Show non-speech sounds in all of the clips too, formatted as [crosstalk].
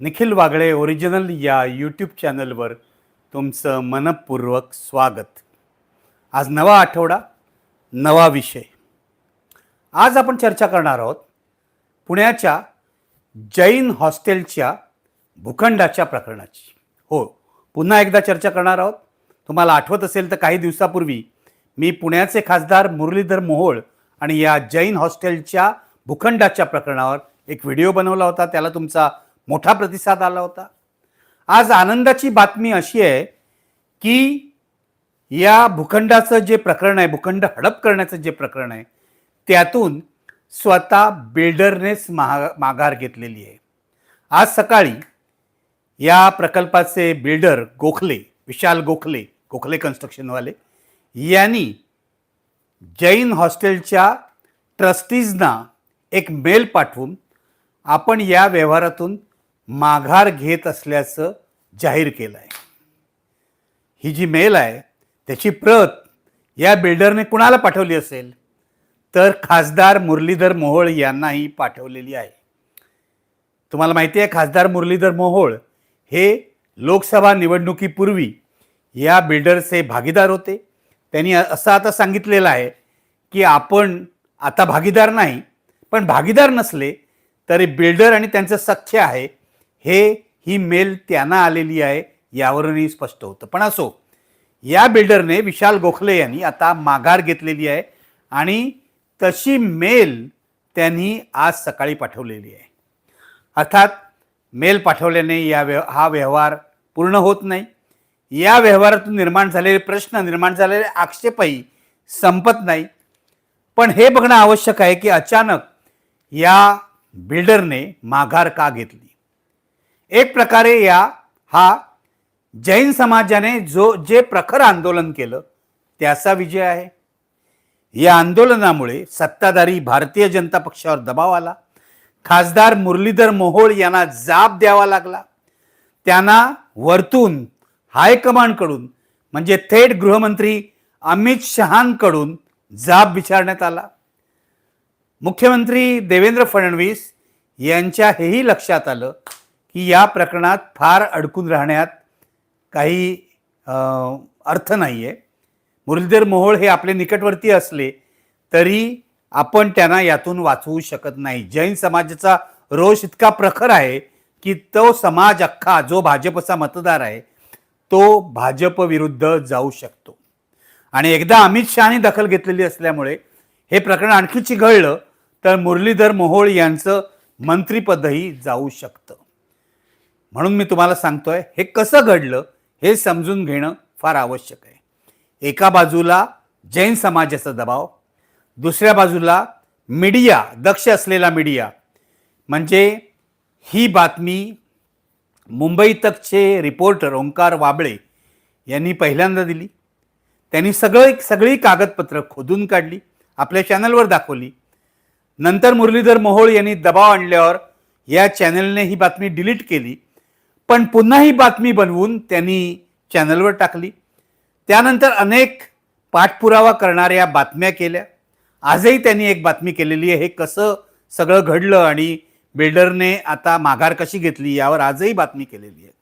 Nikhil Wagle original या YouTube चॅनलवर तुमचं मनपूर्वक स्वागत. आज नवा आठवडा नवा विषय. आज आपण चर्चा करणार आहोत पुण्याच्या जैन हॉस्टेलच्या भूखंडाच्या प्रकरणाची. हो पुन्हा एकदा चर्चा करणार आहोत. तुम्हाला आठवत असेल तर काही दिवसापूर्वी मी पुण्याचे खासदार मुरलीधर मोहोळ आणि या जैन हॉस्टेलच्या भूखंडाच्या प्रकरणावर एक व्हिडिओ बनवला होता. त्याला तुमचा मोठा प्रतिसाद आला होता. आज आनंदाची बातमी अशी आहे की या भूखंडाचं जे प्रकरण आहे भूखंड हडप करण्याचं जे प्रकरण आहे त्यातून स्वतः बिल्डरनेच मा माघार घेतलेली आहे. आज सकाळी या प्रकल्पाचे बिल्डर गोखले विशाल गोखले गोखले कन्स्ट्रक्शनवाले यांनी जैन हॉस्टेलच्या ट्रस्टीजना एक मेल पाठवून आपण या व्यवहारातून माघार घेत असल्याचं जाहीर केलं आहे ही जी मेल आहे त्याची प्रत या बिल्डरने कुणाला पाठवली असेल? तर खासदार मुरलीधर मोहोळ यांनाही पाठवलेली आहे. तुम्हाला माहिती आहे खासदार मुरलीधर मोहोळ हे लोकसभा निवडणुकीपूर्वी या बिल्डरचे भागीदार होते. त्यांनी असं आता सांगितलेलं आहे की आपण आता भागीदार नाही पण भागीदार नसले तरी बिल्डर आणि त्यांचं सख्य आहे हे ही मेल त्यांना आलेली आहे यावरूनही स्पष्ट होतं. पण असो या बिल्डरने विशाल गोखले यांनी आता माघार घेतलेली आहे आणि तशी मेल त्यांनी आज सकाळी पाठवलेली आहे. अर्थात मेल पाठवल्याने या व्यव हा व्यवहार पूर्ण होत नाही. या व्यवहारातून निर्माण झालेले प्रश्न निर्माण झालेले आक्षेपही संपत नाही. पण हे बघणं आवश्यक आहे की अचानक या बिल्डरने माघार का घेतली? एक प्रकारे या हा जैन समाजाने जो जे प्रखर आंदोलन केलं त्याचा विजय आहे. या आंदोलनामुळे सत्ताधारी भारतीय जनता पक्षावर दबाव आला. खासदार मुरलीधर मोहोळ यांना जाब द्यावा लागला. त्यांना वरतून हायकमांडकडून म्हणजे थेट गृहमंत्री अमित शहांकडून जाब विचारण्यात आला. मुख्यमंत्री देवेंद्र फडणवीस यांच्या हेही लक्षात आलं की या प्रकरणात फार अडकून राहण्यात काही अर्थ नाही आहे मुरलीधर मोहोळ हे आपले निकटवर्ती असले तरी आपण त्यांना यातून वाचवू शकत नाही. जैन समाजाचा रोष इतका प्रखर आहे की तो समाज अख्खा जो भाजपचा मतदार आहे तो भाजप विरुद्ध जाऊ शकतो. आणि एकदा अमित शहाने दखल घेतलेली असल्यामुळे हे प्रकरण आणखी चिघळलं तर मुरलीधर मोहोळ यांचं मंत्रिपदही जाऊ शकतं. म्हणून मी तुम्हाला सांगतोय हे कसं घडलं हे समजून घेणं फार आवश्यक आहे. एका बाजूला जैन समाजाचा दबाव दुसऱ्या बाजूला मीडिया दक्ष असलेला मीडिया. म्हणजे ही बातमी मुंबई तकचे रिपोर्टर ओंकार वाबळे यांनी पहिल्यांदा दिली. त्यांनी सगळं सगळी कागदपत्रं खोदून काढली आपल्या चॅनलवर दाखवली. नंतर मुरलीधर मोहोळ यांनी दबाव आणल्यावर या चॅनलने ही बातमी डिलीट केली. पण पुन्हा ही बातमी बनवून त्यांनी चॅनलवर टाकली. त्यानंतर अनेक पाठपुरावा करणाऱ्या बातम्या केल्या. आजही त्यांनी एक बातमी केलेली आहे हे कसं सगळं घडलं आणि बिल्डरने आता माघार कशी घेतली यावर आजही बातमी केलेली आहे.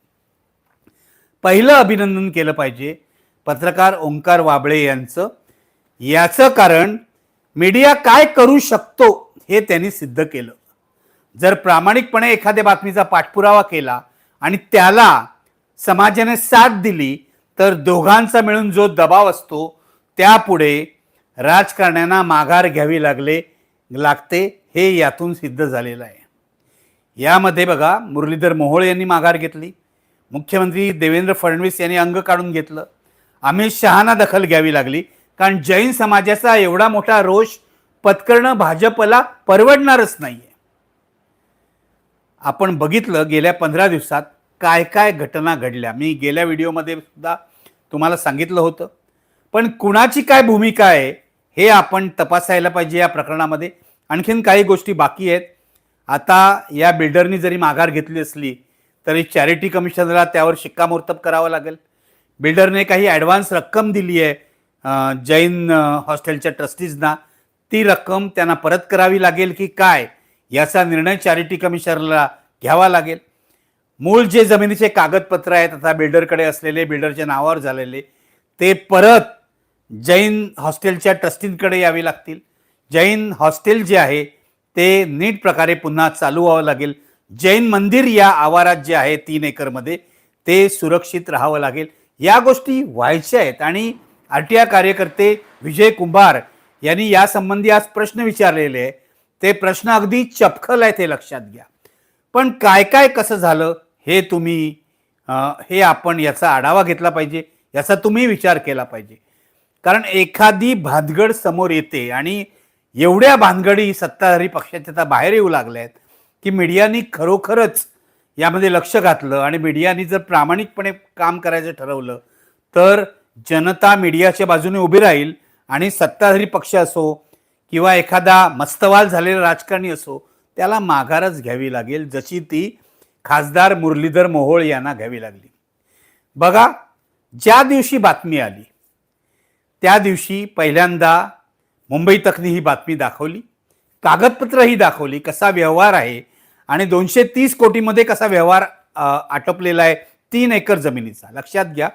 पहिलं अभिनंदन केलं पाहिजे पत्रकार ओंकार वाबळे यांचं. याचं कारण मीडिया काय करू शकतो हे त्यांनी सिद्ध केलं. जर प्रामाणिकपणे एखाद्या बातमीचा पाठपुरावा केला आणि त्याला समाजाने साथ दिली तर दोघांचा मिळून जो दबाव असतो त्यापुढे राजकारण्यांना माघार घ्यावी लागले लागते हे यातून सिद्ध झालेलं आहे. यामध्ये बघा मुरलीधर मोहोळ यांनी माघार घेतली मुख्यमंत्री देवेंद्र फडणवीस यांनी अंग काढून घेतलं अमित शहाना दखल घ्यावी लागली कारण जैन समाजाचा एवढा मोठा रोष पत्करणं भाजपला परवडणारच नाही आहे आपण बघितलं गेल्या पंधरा दिवसात काय काय घटना घडल्या. मी गेल्या व्हिडिओमध्ये सुद्धा तुम्हाला सांगितलं होतं. पण कुणाची काय भूमिका आहे हे आपण तपासायला पाहिजे या प्रकरणामध्ये. आणखीन काही गोष्टी बाकी आहेत. आता या बिल्डरनी जरी माघार घेतली असली तरी चॅरिटी कमिशनरला त्यावर शिक्कामोर्तब करावं लागेल. बिल्डरने काही ॲडव्हान्स रक्कम दिली आहे जैन हॉस्टेलच्या ट्रस्टीजना. ती रक्कम त्यांना परत करावी लागेल की काय? याचा निर्णय चॅरिटी कमिशनरला घ्यावा लागेल. मूळ जे जमिनीचे कागदपत्र आहेत आता बिल्डरकडे असलेले बिल्डरच्या नावावर झालेले ते परत जैन हॉस्टेलच्या ट्रस्टींकडे यावे लागतील. जैन हॉस्टेल जे आहे ते नीट प्रकारे पुन्हा चालू व्हावं लागेल. जैन मंदिर या आवारात जे आहे तीन एकरमध्ये ते सुरक्षित राहावं लागेल. या गोष्टी व्हायच्या आहेत आणि आर टी आय कार्यकर्ते विजय कुंभार यांनी यासंबंधी आज प्रश्न विचारलेले आहे ते प्रश्न अगदी चपखल आहेत हे लक्षात घ्या. पण काय काय कसं झालं हे तुम्ही हे आपण याचा आढावा घेतला पाहिजे याचा तुम्ही विचार केला पाहिजे. कारण एखादी भानगड समोर येते आणि एवढ्या भानगडी सत्ताधारी पक्षाच्या आता बाहेर येऊ लागल्या आहेत की मीडियानी खरोखरच यामध्ये लक्ष घातलं आणि मीडियानी जर प्रामाणिकपणे काम करायचं ठरवलं तर जनता मीडियाच्या बाजूने उभी राहील आणि सत्ताधारी पक्ष असो किंवा एखादा मस्तवाल झालेला राजकारणी असो त्याला माघारच घ्यावी लागेल जशी ती खासदार मुरलीधर मोहोळ यांना घ्यावी लागली. बघा ज्या दिवशी बातमी आली त्या दिवशी पहिल्यांदा मुंबई तकनी ही बातमी दाखवली कागदपत्रही दाखवली कसा व्यवहार आहे आणि दोनशे तीस कोटीमध्ये कसा व्यवहार आटोपलेला आहे तीन एकर जमिनीचा. लक्षात घ्या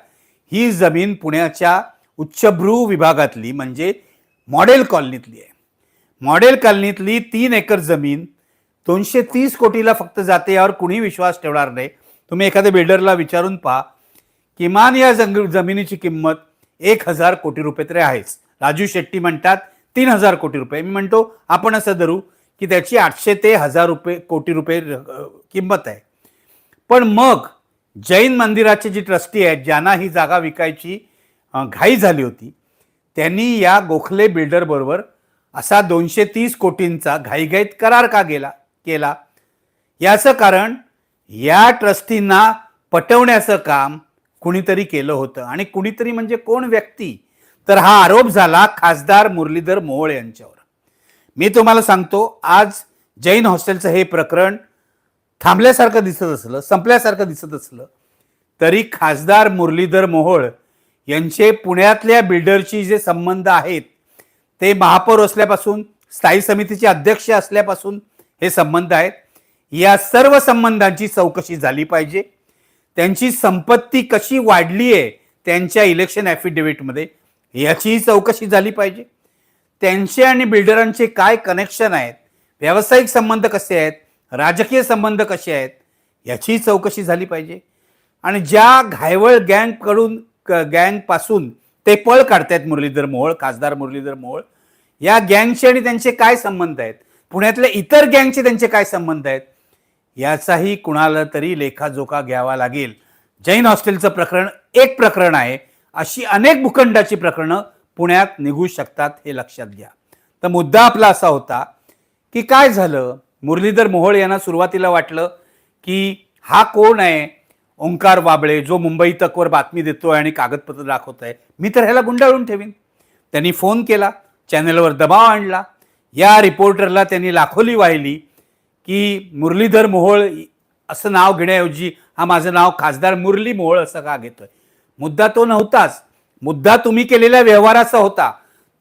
ही जमीन पुण्याच्या उच्चभ्रू विभागातली म्हणजे मॉडेल कॉलनीतली आहे. मॉडेल कॉलनीतली तीन एकर जमीन दोनशे तीस कोटीला फक्त जाते यावर कुणी विश्वास ठेवणार नाही. तुम्ही एखाद्या बिल्डरला विचारून पहा. किमान या जंग जमिनीची किंमत एक हजार कोटी रुपये तरी आहेच. राजू शेट्टी म्हणतात तीन हजार कोटी रुपये. मी म्हणतो आपण असं धरू की त्याची आठशे ते हजार रुपये कोटी रुपये किंमत आहे. पण मग जैन मंदिराचे जे ट्रस्टी आहेत ज्यांना ही जागा विकायची घाई झाली होती त्यांनी या गोखले बिल्डरबरोबर असा दोनशे तीस कोटींचा घाईघाईत करार का गेला केला? याचं कारण या ट्रस्टींना पटवण्याचं काम कुणीतरी केलं होतं. आणि कुणीतरी म्हणजे कोण व्यक्ती? तर हा आरोप झाला खासदार मुरलीधर मोहोळ यांच्यावर. मी तुम्हाला सांगतो आज जैन हॉस्टेलचं हे प्रकरण थांबल्यासारखं दिसत असलं संपल्यासारखं दिसत असलं तरी खासदार मुरलीधर मोहोळ यांचे पुण्यातल्या बिल्डरशी जे संबंध आहेत ते महापौर असल्यापासून स्थायी समितीचे अध्यक्ष असल्यापासून हे संबंध आहेत. या सर्व संबंधांची चौकशी झाली पाहिजे. त्यांची संपत्ती कशी वाढली आहे त्यांच्या इलेक्शन ॲफिडेव्हिटमध्ये याचीही चौकशी झाली पाहिजे. त्यांचे आणि बिल्डरांचे काय कनेक्शन आहेत व्यावसायिक संबंध कसे आहेत राजकीय संबंध कसे आहेत याचीही चौकशी झाली पाहिजे. आणि ज्या घायवळ गँगकडून क- गँगपासून ते पळ काढतायत मुरलीधर मोहोळ खासदार मुरलीधर मोहोळ. या गँगचे आणि त्यांचे काय संबंध आहेत? पुण्यातल्या इतर गँगचे त्यांचे काय संबंध आहेत? याचाही कुणाला तरी लेखाजोखा घ्यावा लागेल. जैन हॉस्टेलचं प्रकरण एक प्रकरण आहे. अशी अनेक भूखंडाची प्रकरणं पुण्यात निघू शकतात हे लक्षात घ्या. तर मुद्दा आपला असा होता की काय झालं? मुरलीधर मोहोळ यांना सुरुवातीला वाटलं की हा कोण आहे? ओंकार वाबळे जो मुंबई तकवर बातमी देतोय आणि कागदपत्र दाखवत आहे मी तर ह्याला गुंडाळून ठेवीन. त्यांनी फोन केला चॅनलवर दबाव आणला. या रिपोर्टरला त्यांनी लाखोली वाहिली की मुरलीधर मोहोळ असं नाव घेण्याऐवजी हा माझं नाव खासदार मुरली मोहोळ असं का घेतोय? मुद्दा तो नव्हताच. मुद्दा तुम्ही केलेल्या व्यवहाराचा होता.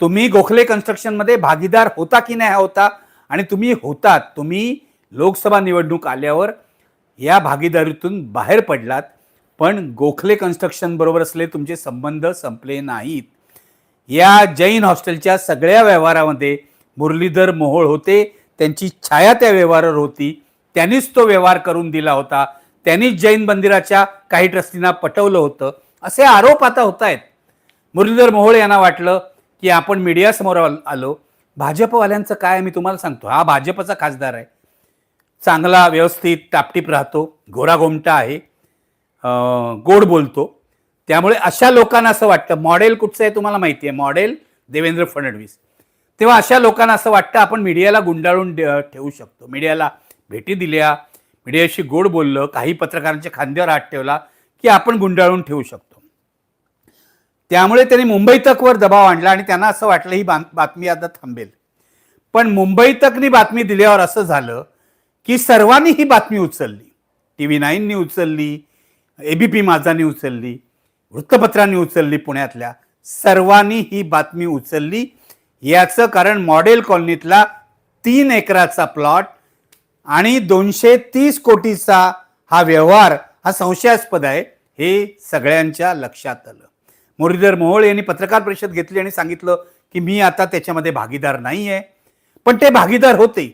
तुम्ही गोखले कन्स्ट्रक्शनमध्ये भागीदार होता की नाही हा होता आणि तुम्ही होतात. तुम्ही लोकसभा निवडणूक आल्यावर या भागीदारीतून बाहेर पडलात पण गोखले कन्स्ट्रक्शनबरोबर असले तुमचे संबंध संपले नाहीत. या जैन हॉस्टेलच्या सगळ्या व्यवहारामध्ये मुरलीधर मोहोळ होते त्यांची छाया त्या व्यवहारावर होती त्यांनीच तो व्यवहार करून दिला होता त्यांनीच जैन मंदिराच्या काही ट्रस्टींना पटवलं होतं असे आरोप आता होत आहेत मुरलीधर मोहोळ यांना वाटलं की आपण मीडियासमोर आलो भाजपवाल्यांचं काय मी तुम्हाला सांगतो. हा भाजपचा खासदार आहे. चांगला व्यवस्थित टापटीप राहतो गोरागोमटा आहे गोड बोलतो. त्यामुळे अशा लोकांना असं वाटतं मॉडेल कुठचं आहे तुम्हाला माहिती आहे? मॉडेल देवेंद्र फडणवीस. तेव्हा अशा लोकांना असं वाटतं आपण मीडियाला गुंडाळून ठेवू शकतो. मीडियाला भेटी दिल्या मीडियाशी गोड बोललं काही पत्रकारांच्या खांद्यावर हात ठेवला की आपण गुंडाळून ठेवू शकतो. त्यामुळे त्यांनी मुंबई तकवर दबाव आणला आणि त्यांना असं वाटलं ही बात- बातमी आता थांबेल. पण मुंबई तकनी बातमी दिल्यावर असं झालं की सर्वांनी ही बातमी उचलली. टी व्ही नाईननी उचलली एबीपी माझानी उचलली वृत्तपत्रांनी उचलली पुण्यातल्या. सर्वांनी ही बातमी उचलली. याचं कारण मॉडेल कॉलनीतला तीन एकराचा प्लॉट आणि दोनशे तीस कोटीचा हा व्यवहार हा संशयास्पद आहे हे सगळ्यांच्या लक्षात आलं. मुरलीधर मोहोळ यांनी पत्रकार परिषद घेतली आणि सांगितलं की मी आता त्याच्यामध्ये भागीदार नाही आहे पण ते भागीदार होते.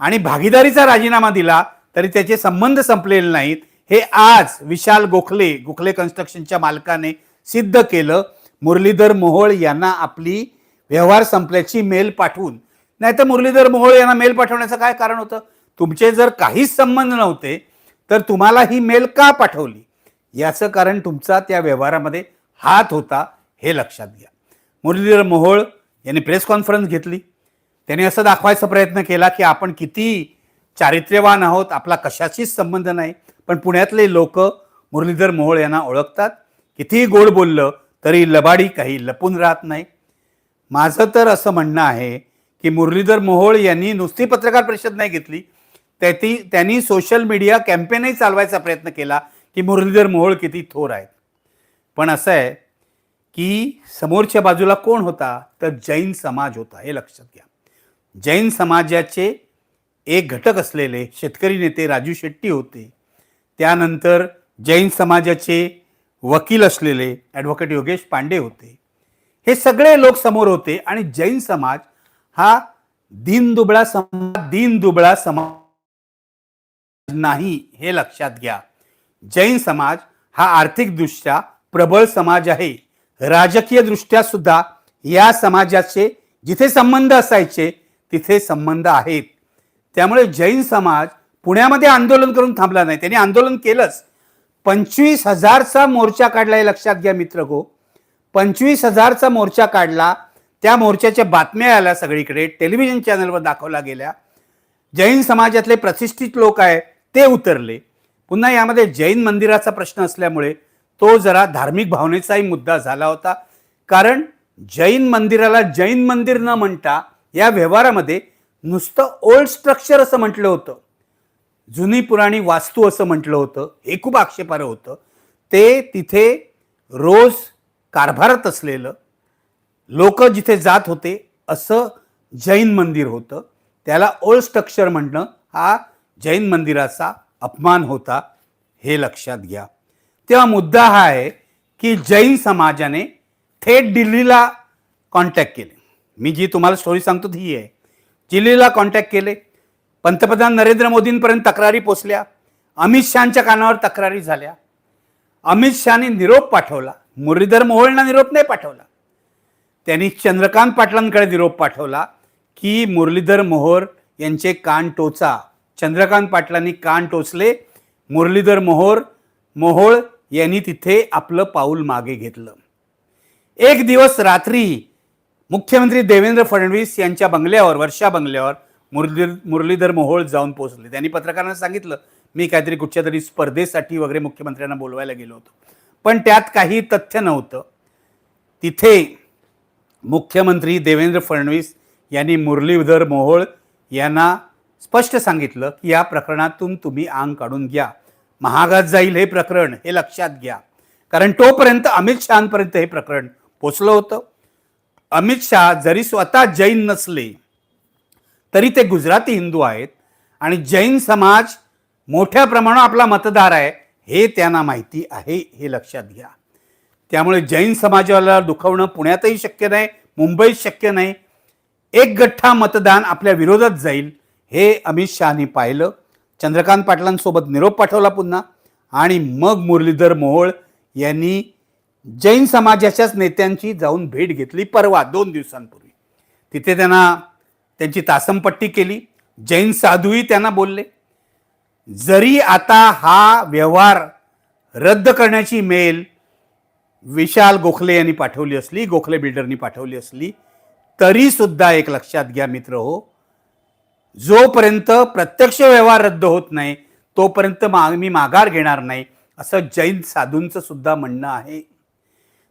आणि भागीदारीचा राजीनामा दिला तरी त्याचे संबंध संपलेले नाहीत. हे आज विशाल गोखले गोखले कन्स्ट्रक्शनच्या मालकाने सिद्ध केलं. मुरलीधर मोहोळ यांना आपली व्यवहार संपल्याची मेल पाठवून. नाही तर मुरलीधर मोहोळ यांना मेल पाठवण्याचं काय कारण होतं? तुमचे जर काहीच संबंध नव्हते तर तुम्हाला ही मेल का पाठवली? याचं कारण तुमचा त्या व्यवहारामध्ये हात होता हे लक्षात घ्या. मुरलीधर मोहोळ यांनी प्रेस कॉन्फरन्स घेतली. त्याने असं दाखवायचा प्रयत्न केला की आपण किती चारित्र्यवान आहोत आपला कशाशीच संबंध नाही. पण पुण्यातले लोक मुरलीधर मोहोळ यांना ओळखतात. कितीही गोड बोललं तरी लबाडी काही लपून राहत नाही. माझं तर असं म्हणणं आहे की मुरलीधर मोहोळ यांनी नुसती पत्रकार परिषद नाही घेतली. त्याती त्यांनी सोशल मीडिया कॅम्पेनही चालवायचा प्रयत्न केला की मुरलीधर मोहोळ किती थोर आहेत. पण असं आहे की समोरच्या बाजूला कोण होता? तर जैन समाज होता हे लक्षात घ्या. जैन समाजाचे एक घटक असलेले शेतकरी नेते राजू शेट्टी होते. त्यानंतर जैन समाजाचे वकील असलेले ॲडव्होकेट योगेश पांडे होते. हे सगळे लोक समोर होते आणि जैन समाज हा दीनदुबळा समाज दीनदुबळा समाज नाही हे लक्षात घ्या. जैन समाज हा आर्थिकदृष्ट्या प्रबळ समाज आहे. राजकीय दृष्ट्या सुद्धा या समाजाचे जिथे संबंध असायचे तिथे संबंध आहेत. त्यामुळे जैन समाज पुण्यामध्ये आंदोलन करून थांबला नाही. त्यांनी आंदोलन केलंच. पंचवीस हजारचा मोर्चा काढला हे लक्षात घ्या मित्र गो. पंचवीस हजारचा मोर्चा काढला. त्या मोर्चाच्या बातम्या आल्या सगळीकडे. टेलिव्हिजन चॅनलवर दाखवल्या गेल्या. जैन समाजातले प्रतिष्ठित लोक आहे ते उतरले. पुन्हा यामध्ये जैन मंदिराचा प्रश्न असल्यामुळे तो जरा धार्मिक भावनेचाही मुद्दा झाला होता. कारण जैन मंदिराला जैन मंदिर न म्हणता या व्यवहारामध्ये नुसतं ओल्ड स्ट्रक्चर असं म्हटलं होतं. जुनी पुराणी वास्तू असं म्हटलं होतं. हे खूप आक्षेपार्ह होतं. ते तिथे रोज कारभारात असलेलं लोक जिथे जात होते असं जैन मंदिर होतं. त्याला ओल्ड स्ट्रक्चर म्हणणं हा जैन मंदिराचा अपमान होता हे लक्षात घ्या. तेव्हा मुद्दा हा आहे की जैन समाजाने थेट दिल्लीला कॉन्टॅक्ट केले. मी जी तुम्हाला स्टोरी सांगतो ती ही आहे. दिल्लीला कॉन्टॅक्ट केले. पंतप्रधान नरेंद्र मोदींपर्यंत तक्रारी पोचल्या. अमित शहाच्या कानावर तक्रारी झाल्या. अमित शहाने निरोप पाठवला. मुरलीधर मोहोळना निरोप नाही पाठवला. त्यांनी चंद्रकांत पाटलांकडे निरोप पाठवला की मुरलीधर मोहोर यांचे कान टोचा. चंद्रकांत पाटलांनी कान टोचले. मुरलीधर मोहोर मोहोळ यांनी तिथे आपलं पाऊल मागे घेतलं. एक दिवस रात्री मुख्यमंत्री देवेंद्र फडणवीस यांच्या बंगल्यावर वर्षा बंगल्यावर मुरलीधर मुरलीधर मोहोळ जाऊन पोहोचले. त्यांनी पत्रकारांना सांगितलं मी काहीतरी कुठच्या तरी स्पर्धेसाठी वगैरे मुख्यमंत्र्यांना बोलवायला गेलो होतो. पण त्यात काही तथ्य नव्हतं. तिथे मुख्यमंत्री देवेंद्र फडणवीस यांनी मुरलीधर मोहोळ यांना स्पष्ट सांगितलं की या प्रकरणातून तुम्ही आंग काढून घ्या. महागात जाईल हे प्रकरण हे लक्षात घ्या. कारण तोपर्यंत अमित शहापर्यंत हे प्रकरण पोचलं होतं. अमित शहा जरी स्वतः जैन नसले तरी ते गुजराती हिंदू आहेत आणि जैन समाज मोठ्या प्रमाणात आपला मतदार आहे हे त्यांना माहिती आहे हे लक्षात घ्या. त्यामुळे जैन समाजाला दुखवणं पुण्यातही शक्य नाही मुंबईत शक्य नाही. एक गठ्ठा मतदान आपल्या विरोधात जाईल हे अमित शहानी पाहिलं. चंद्रकांत पाटलांसोबत निरोप पाठवला पुन्हा. आणि मग मुरलीधर मोहोळ यांनी जैन समाजाच्याच नेत्यांची जाऊन भेट घेतली परवा दोन दिवसांपूर्वी. तिथे त्यांना त्यांची तासमपट्टी केली. जैन साधूही त्यांना बोलले. जरी आता हा व्यवहार रद्द करण्याची मेल विशाल गोखले यांनी पाठवली असली गोखले बिल्डरनी पाठवली असली तरी सुद्धा एक लक्षात घ्या मित्र हो जोपर्यंत प्रत्यक्ष व्यवहार रद्द होत नाही तोपर्यंत मा मी माघार घेणार नाही असं जैन साधूंचं सुद्धा म्हणणं आहे.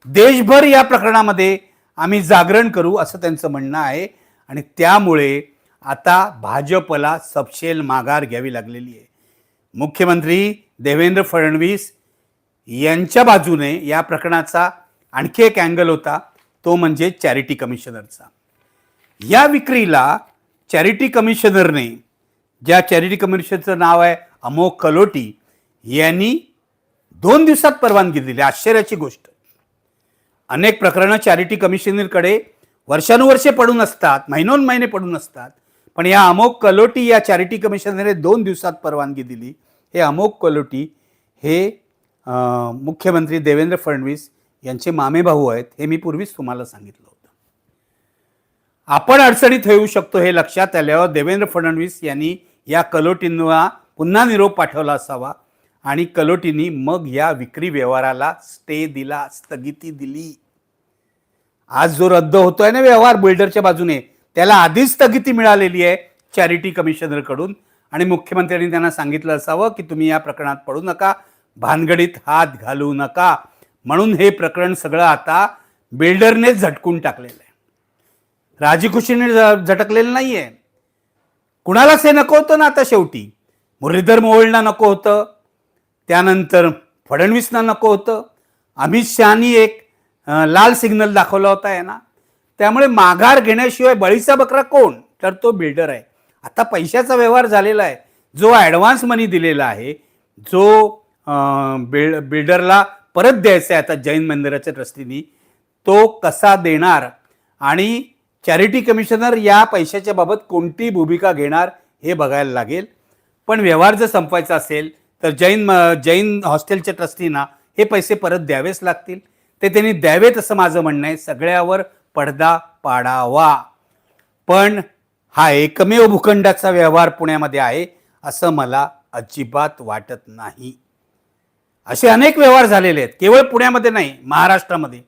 देशभर या प्रकरणामध्ये आम्ही जागरण करू असं त्यांचं म्हणणं आहे. आणि त्यामुळे आता भाजपला सपशेल माघार घ्यावी लागलेली आहे. मुख्यमंत्री देवेंद्र फडणवीस यांच्या बाजूने या प्रकरणाचा आणखी एक अँगल होता तो म्हणजे चॅरिटी कमिशनरचा या विक्रीला चॅरिटी कमिशनरने ज्या चॅरिटी कमिशनरचं नाव आहे अमोक कलोटी यांनी दोन दिवसात परवानगी दिली. आश्चर्याची गोष्ट. अनेक प्रकरणं चॅरिटी कमिशनरकडे वर्षानुवर्षे पडून असतात महिनोन महिने पडून असतात. पण या अमोक कलोटी या चॅरिटी कमिशनरने दोन दिवसात परवानगी दिली. हे अमोक कलोटी हे मुख्यमंत्री देवेंद्र फडणवीस यांचे मामे भाऊ आहेत हे मी पूर्वीच तुम्हाला सांगितलं होतं. आपण अडचणीत येऊ शकतो हे लक्षात आल्यावर देवेंद्र फडणवीस यांनी या कलोटींना पुन्हा निरोप पाठवला असावा. आणि कलोटींनी मग या विक्री व्यवहाराला स्टे दिला स्थगिती दिली. आज जो रद्द होतोय ना व्यवहार बिल्डरच्या बाजूने त्याला आधीच स्थगिती मिळालेली आहे चॅरिटी कमिशनरकडून. आणि मुख्यमंत्र्यांनी त्यांना सांगितलं असावं की तुम्ही या प्रकरणात पडू नका भानगडीत हात घालू नका. म्हणून हे प्रकरण सगळं आता बिल्डरने झटकून टाकलेलं आहे. राजीखुशीने झटकलेलं नाही आहे कुणालाच हे नको होतं ना आता शेवटी. मुरलीधर मोहोळना नको होतं. त्यानंतर फडणवीसना नको होतं. अमित शहानी एक लाल सिग्नल दाखवला होता यांना. त्यामुळे माघार घेण्याशिवाय बळीचा बकरा कोण? तर तो बिल्डर आहे. आता पैशाचा व्यवहार झालेला आहे. जो ॲडव्हान्स मनी दिलेला आहे जो बिल्ड बिल्डरला परत द्यायचा आहे आता जैन मंदिराच्या ट्रस्टीनी तो कसा देणार? आणि चॅरिटी कमिशनर या पैशाच्या बाबत कोणती भूमिका घेणार हे बघायला लागेल. पण व्यवहार जर संपवायचा असेल तर जैन म- जैन हॉस्टेलच्या ट्रस्टींना हे पैसे परत द्यावेच लागतील. ते त्यांनी द्यावेत असं माझं म्हणणं आहे. सगळ्यावर पडदा पाडावा. पण हा एकमेव भूखंडाचा व्यवहार पुण्यामध्ये आहे असं मला अजिबात वाटत नाही. असे अनेक व्यवहार झालेले आहेत. केवळ पुण्यामध्ये नाही महाराष्ट्रामध्ये.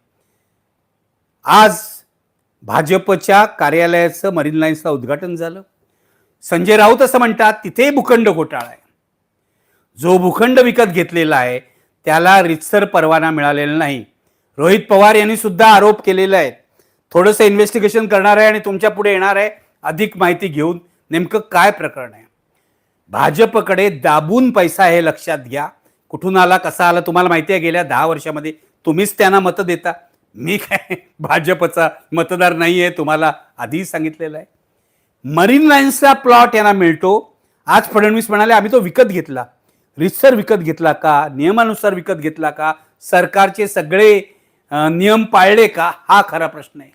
आज भाजपच्या कार्यालयाचं मरीन लाईन्सला उद्घाटन झालं. संजय राऊत असं म्हणतात तिथेही भूखंड घोटाळा आहे. जो भूखंड विकत घेतलेला आहे त्याला रितसर परवाना मिळालेला नाही. रोहित पवार यांनी सुद्धा आरोप केलेला आहे थोडंसं इन्व्हेस्टिगेशन करणार आहे आणि तुमच्यापुढे येणार आहे अधिक माहिती घेऊन नेमकं काय प्रकरण आहे. भाजपकडे दाबून पैसा हे लक्षात घ्या. कुठून आला कसा आला तुम्हाला माहिती आहे गेल्या दहा वर्षामध्ये तुम्हीच त्यांना मतं देता. मी काय [laughs] भाजपचा मतदार नाही आहे तुम्हाला आधीच सांगितलेलं आहे. मरीन लाईन्सचा प्लॉट यांना मिळतो. आज फडणवीस म्हणाले आम्ही तो विकत घेतला. रितसर विकत घेतला का? नियमानुसार विकत घेतला का? सरकारचे सगळे नियम पाळले का? हा खरा प्रश्न आहे.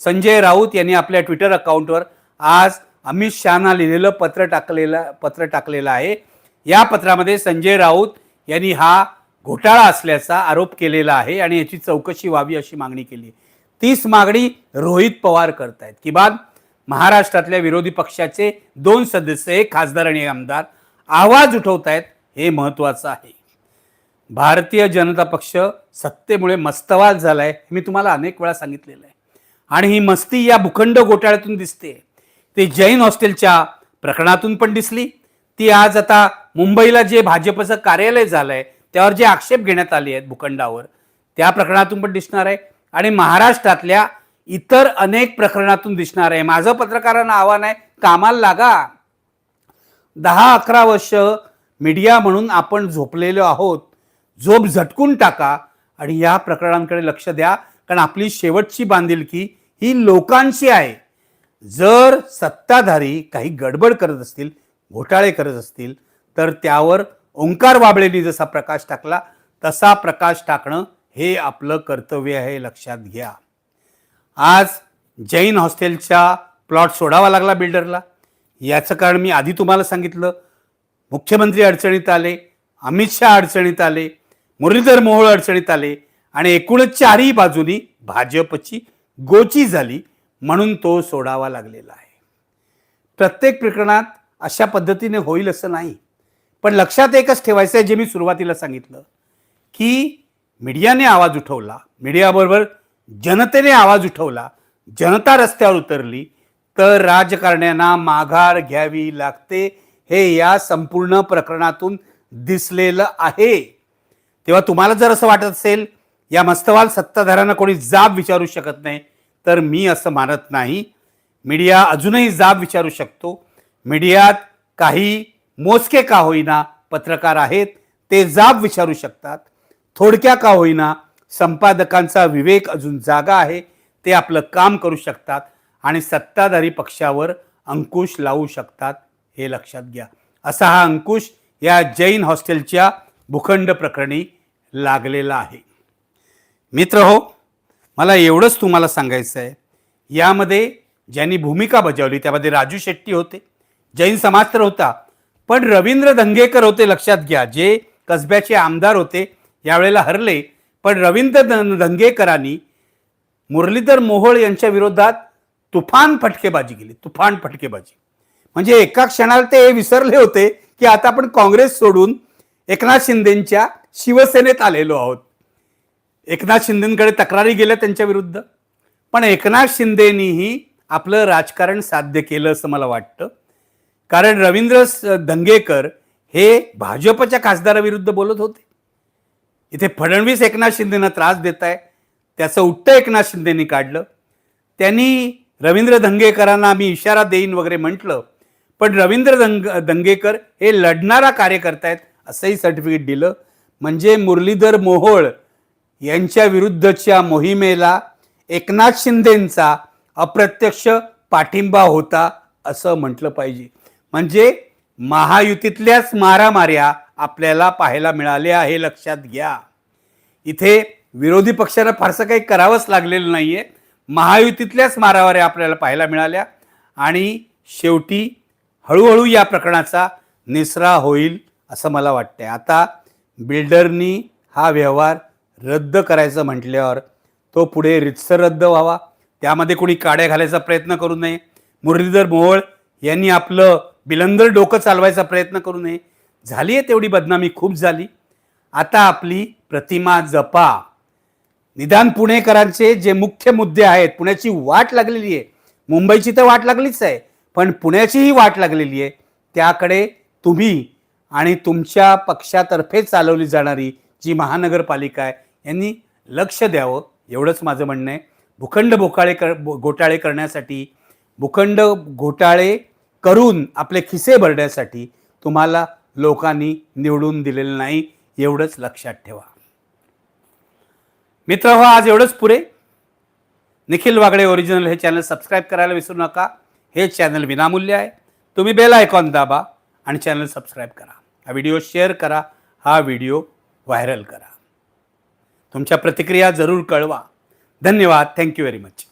संजय राऊत यांनी आपल्या ट्विटर अकाउंटवर आज अमित शहाना लिहिलेलं पत्र टाकलेलं पत्र टाकलेलं आहे. या पत्रामध्ये संजय राऊत यांनी हा घोटाळा असल्याचा आरोप केलेला आहे आणि याची चौकशी व्हावी अशी मागणी केली. तीच मागणी रोहित पवार करतायत. किमान महाराष्ट्रातल्या विरोधी पक्षाचे दोन सदस्य एक खासदार आणि आमदार आवाज उठवत आहेत हे महत्त्वाचं आहे. भारतीय जनता पक्ष सत्तेमुळे मस्तवाल झालाय आहे मी तुम्हाला अनेक वेळा सांगितलेलं आहे. आणि ही मस्ती या भूखंड घोटाळ्यातून दिसते. ते जैन हॉस्टेलच्या प्रकरणातून पण दिसली. ती आज आता मुंबईला जे भाजपचं कार्यालय झालंय त्यावर जे आक्षेप घेण्यात आले आहेत भूखंडावर त्या प्रकरणातून पण दिसणार आहे. आणि महाराष्ट्रातल्या इतर अनेक प्रकरणातून दिसणार आहे. माझं पत्रकारांना आव्हान आहे कामाला लागा. दहा अकरा वर्ष मीडिया म्हणून आपण झोपलेलो आहोत झोप झटकून टाका आणि या प्रकरणांकडे लक्ष द्या. कारण आपली शेवटची बांधिलकी ही लोकांची आहे. जर सत्ताधारी काही गडबड करत असतील घोटाळे करत असतील तर त्यावर ओंकार बाबळेंनी जसा प्रकाश टाकला तसा प्रकाश टाकणं हे आपलं कर्तव्य आहे लक्षात घ्या. आज जैन हॉस्टेलच्या प्लॉट सोडावा लागला बिल्डरला. याचं कारण मी आधी तुम्हाला सांगितलं. मुख्यमंत्री अडचणीत आले अमित शहा अडचणीत आले मुरलीधर मोहोळ अडचणीत आले आणि एकूणच चारही बाजूनी भाजपची गोची झाली म्हणून तो सोडावा लागलेला आहे. प्रत्येक प्रकरणात अशा पद्धतीने होईल असं नाही. पण लक्षात एकच ठेवायचं आहे जे मी सुरुवातीला सांगितलं की मीडियाने आवाज उठवला मीडियाबरोबर जनतेने आवाज उठवला जनता रस्त्यावर उतरली तर राजकारण्यांना माघार घ्यावी लागते हे या संपूर्ण प्रकरणातून दिसलेलं आहे. तेव्हा तुम्हाला जर असं वाटत असेल या मस्तवाल सत्ताधाऱ्यांना कोणी जाब विचारू शकत नाही तर मी असं मानत नाही. मीडिया अजूनही जाब विचारू शकतो. मीडियात काही मोजके का होईना पत्रकार आहेत ते जाब विचारू शकतात. थोडक्या का होईना संपादकांचा विवेक अजून जागा आहे ते आपलं काम करू शकतात आणि सत्ताधारी पक्षावर अंकुश लावू शकतात. हे लक्षात घ्या. असा हा अंकुश या जैन हॉस्टेलच्या भूखंड प्रकरणी लागलेला आहे. मित्र हो मला एवढंच तुम्हाला सांगायचं आहे. यामध्ये ज्यांनी भूमिका बजावली त्यामध्ये राजू शेट्टी होते जैन समाज तर होता पण रवींद्र दंगेकर होते लक्षात घ्या जे कसब्याचे आमदार होते यावेळेला हरले पण रवींद्र दं- दंगेकरांनी मुरलीधर मोहोळ यांच्या विरोधात तुफान फटकेबाजी केली तुफान फटकेबाजी. म्हणजे एका क्षणाला ते विसरले होते की आता आपण काँग्रेस सोडून एकनाथ शिंदेच्या शिवसेनेत आलेलो आहोत. एकनाथ शिंदेकडे तक्रारी गेल्या त्यांच्या विरुद्ध. पण एकनाथ शिंदेनीही आपलं राजकारण साध्य केलं असं मला वाटतं. कारण रवींद्र धंगेकर दंगेकर हे भाजपच्या खासदाराविरुद्ध बोलत होते. इथे फडणवीस एकनाथ शिंदेना त्रास देत आहे त्याचं उत्तर एकनाथ शिंदेनी काढलं. त्यांनी रवींद्र धंगेकरांना मी इशारा देईन वगैरे म्हटलं. पण रवींद्र दंग दंगेकर हे लढणारा कार्यकर्ता आहेत असंही सर्टिफिकेट दिलं. म्हणजे मुरलीधर मोहोळ यांच्या विरुद्धच्या मोहिमेला एकनाथ शिंदेंचा अप्रत्यक्ष पाठिंबा होता असं म्हटलं पाहिजे. म्हणजे महायुतीतल्याच मारामाऱ्या आपल्याला पाहायला मिळाल्या हे लक्षात घ्या. इथे विरोधी पक्षाला फारसं काही करावंच लागलेलं नाही आहे महायुतीतल्याच मारामाऱ्या आपल्याला पाहायला मिळाल्या. आणि शेवटी हळूहळू या प्रकरणाचा निसरा होईल असं मला वाटतं आहे आता बिल्डरनी हा व्यवहार रद्द करायचं म्हटल्यावर तो पुढे रितसर रद्द व्हावा त्यामध्ये कोणी काड्या घालायचा प्रयत्न करू नये मुरलीधर मोहोळ यांनी आपलं बिलंदर डोकं चालवायचा प्रयत्न करू नये. झाली आहे तेवढी बदनामी खूप झाली. आता आपली प्रतिमा जपा. निदान पुणेकरांचे जे मुख्य मुद्दे आहेत पुण्याची वाट लागलेली आहे. मुंबईची तर वाट लागलीच आहे. पण पुण्याचीही वाट लागलेली आहे. त्याकडे तुम्ही आणि तुमच्या पक्षातर्फे चालवली जाणारी जी महानगरपालिका आहे यांनी लक्ष द्यावं. एवढंच माझं म्हणणं आहे. भूखंड भोकाळे कर घोटाळे करण्यासाठी भूखंड घोटाळे करून आपले खिसे भरण्यासाठी तुम्हाला लोकांनी निवडून दिलेलं नाही एवढंच लक्षात ठेवा. मित्र हो आज एवढंच पुरे. निखिल वागडे ओरिजिनल हे चॅनल सबस्क्राईब करायला विसरू नका. हे चॅनल विनामूल्य आहे. तुम्ही बेल आयकॉन दाबा आणि चॅनल सबस्क्राईब करा. हा व्हिडिओ शेअर करा हा व्हिडिओ व्हायरल करा. तुमच्या प्रतिक्रिया जरूर कळवा. धन्यवाद. Thank you very much